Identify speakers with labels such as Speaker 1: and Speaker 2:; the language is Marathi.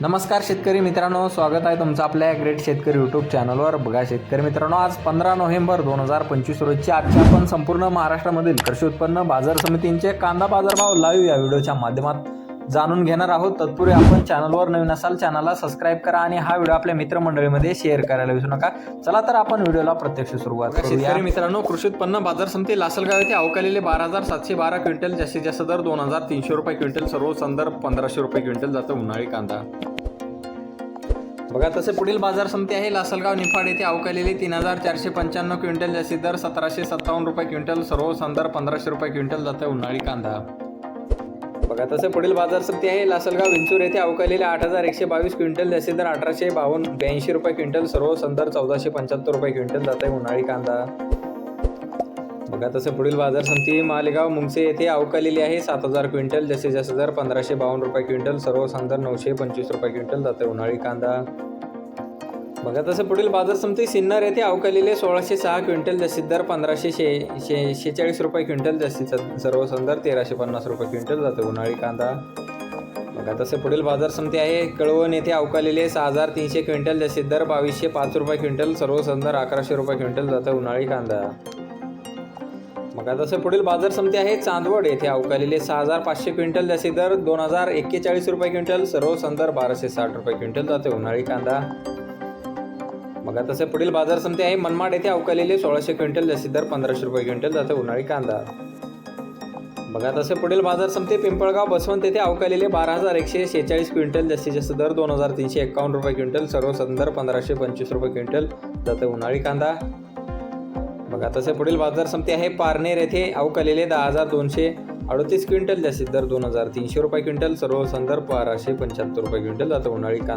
Speaker 1: नमस्कार शेतकरी मित्रांनो स्वागत आहे तुमचं आपल्या ग्रेट शेतकरी यूट्यूब चॅनलवर बघा शेतकरी मित्रांनो आज पंधरा नोव्हेंबर दोन हजार पंचवीस रोजची आजच्या आपण संपूर्ण महाराष्ट्रामधील कृषी उत्पन्न बाजार समितींचे कांदा बाजारभाव लाईव्ह या व्हिडिओच्या माध्यमात जाणून घेणार आहोत. तत्पूर्वी आपण चॅनलवर नवीन असाल चॅनलला सबस्क्राईब करा आणि हा व्हिडिओ आपल्या मित्रमंडळीमध्ये शेअर करायला विसरू नका. चला तर आपण व्हिडिओला प्रत्यक्ष सुरुवात शेतकरी मित्रांनो कृषी उत्पन्न बाजार समिती लासलगाव येथे अवकालेले बारा हजार सातशे बारा क्विंटल जास्तीत जास्त दर दोन हजार तीनशे रुपये क्विंटल सर्व संदर्भ पंधराशे रुपये क्विंटल जातं उन्हाळी कांदा. बघा तसे पुढील बाजार समिती आहे लासलगाव निफाड येथे अवकालेले तीन हजार चारशे पंच्याण्णव क्विंटल जास्तीत दर सतराशे सत्तावन्न रुपये क्विंटल सर्व संदर्भ पंधराशे रुपये क्विंटल जातं उन्हाळी कांदा. बघा तसं पुढील बाजार समिती आहे. लासलगाव विंचूर येथे अवकालेले आठ हजार एकशे बावीस क्विंटल जास्तीत दर अठराशे बावन्न ब्याऐंशी रुपये क्विंटल सर्व संदर चौदाशे पंच्याहत्तर रुपये क्विंटल जात आहे उन्हाळी कांदा. बघा तसं पुढील बाजार समिती मालेगाव मुंगसे येथे अवकालेली आहे सात हजार क्विंटल जास्तीत जास्त दर पंधराशे बावन्न रुपये क्विंटल सर्व संदर नऊशे पंचवीस रुपये क्विंटल जात आहे उन्हाळी कांदा. बघा तसं पुढील बाजार समिती सिन्नर येथे अवकालेले सोळाशे सहा क्विंटल जास्तीत दर पंधराशे शे शे शेचाळीस रुपये क्विंटल जास्तीचा सर्व संदर्भ तेराशे पन्नास रुपये क्विंटल जातो. उन्हाळी कांदा. बघा तसे पुढील बाजार समिती आहे. कळवण येथे अवकालेले सहा हजार तीनशे क्विंटल जास्तीत दर बावीसशे पाच रुपये क्विंटल सर्व संदर्भ अकराशे रुपये क्विंटल जातं. उन्हाळी कांदा. मग आता तसं पुढील बाजार समिती आहे. चांदवड येथे अवकालेले सहा हजार पाचशे क्विंटल जास्तीत दर दोन हजार एक्केचाळीस रुपये क्विंटल सर्व संदर्भ बाराशे साठ रुपये क्विंटल जाते. उन्हाळी कांदा. मग आता तसे पुढील बाजार समिती आहे. मनमाड येथे अवकालेले सोळाशे क्विंटल जास्तीत दर पंधराशे रुपये क्विंटल जाते उन्हाळी कांदा. बघा तसे पुढील बाजार समिती पिंपळगाव बसवंत येथे अवकालेले बारा हजार एकशे शेहेचाळीस क्विंटल जास्तीत जास्त दर दोन हजार तीनशे एकावन्न रुपये क्विंटल सर्व संदर्भ पंधराशे पंचवीस रुपये क्विंटल जाते उन्हाळी कांदा. बघा तसे पुढील बाजार समिती आहे. पारनेर येथे अवकालेले दहा हजार दोनशे अडतीस क्विंटल जास्तीत दर दोन हजार तीनशे रुपये क्विंटल सर्व संदर्भ बाराशे पंच्याहत्तर रुपये क्विंटल जातं उन्हाळी कांदा.